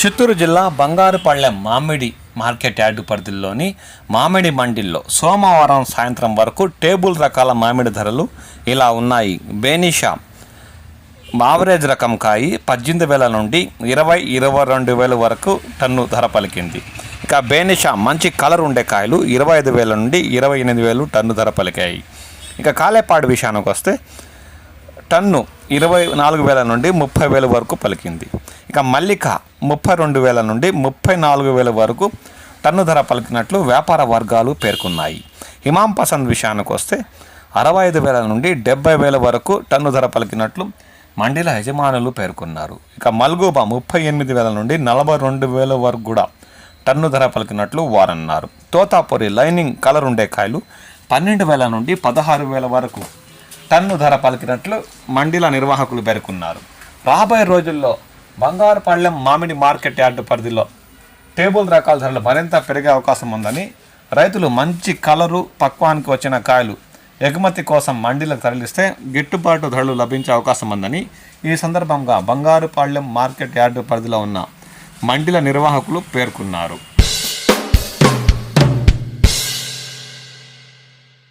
చిత్తూరు జిల్లా బంగారుపల్లె మామిడి market yard పరిధిలోని మామిడి మండిల్లో సోమవారం సాయంత్రం వరకు టేబుల్ రకాల మామిడి ధరలు ఇలా ఉన్నాయి. బేనిషా ఆవరేజ్ రకం కాయి పద్దెనిమిది వేల నుండి ఇరవై ఇరవై రెండు వేల వరకు టన్ను ధర పలికింది. ఇక బేనిషా మంచి కలర్ ఉండే కాయలు ఇరవై ఐదు వేల నుండి ఇరవై ఎనిమిది వేలు టన్ను ధర పలికాయి. ఇక కాలేపాడు విషయానికి వస్తే టన్ను ఇరవై నాలుగు వేల నుండి ముప్పై వేల వరకు పలికింది. ఇక మల్లిక ముప్పై రెండు వేల నుండి ముప్పై నాలుగు వేల వరకు టన్ను ధర పలికినట్లు వ్యాపార వర్గాలు పేర్కొన్నాయి. హిమాం పసంద్ విషయానికి వస్తే అరవై ఐదు వేల నుండి డెబ్బై వేల వరకు టన్ను ధర పలికినట్లు మండీల యజమానులు పేర్కొన్నారు. ఇక మల్గూబా ముప్పై ఎనిమిది వేల నుండి నలభై రెండు వేల వరకు కూడా టన్ను ధర పలికినట్లు వారన్నారు. తోతాపురి లైనింగ్ కలర్ ఉండే కాయలు పన్నెండు వేల నుండి పదహారు వేల వరకు టన్ను ధర పలికినట్లు మండీల నిర్వాహకులు పేర్కొన్నారు. రాబోయే రోజుల్లో బంగారుపాళ్యం మామిడి మార్కెట్ యార్డు పరిధిలో టేబుల్ రకాల ధరలు మరింత పెరిగే అవకాశం ఉందని రైతులు మంచి కలరు పక్వానికి వచ్చిన కాయలు ఎగుమతి కోసం మండీలకు తరలిస్తే గిట్టుబాటు ధరలు లభించే అవకాశం ఉందని ఈ సందర్భంగా బంగారుపాళ్యం మార్కెట్ యార్డు పరిధిలో ఉన్న మండీల నిర్వాహకులు పేర్కొన్నారు.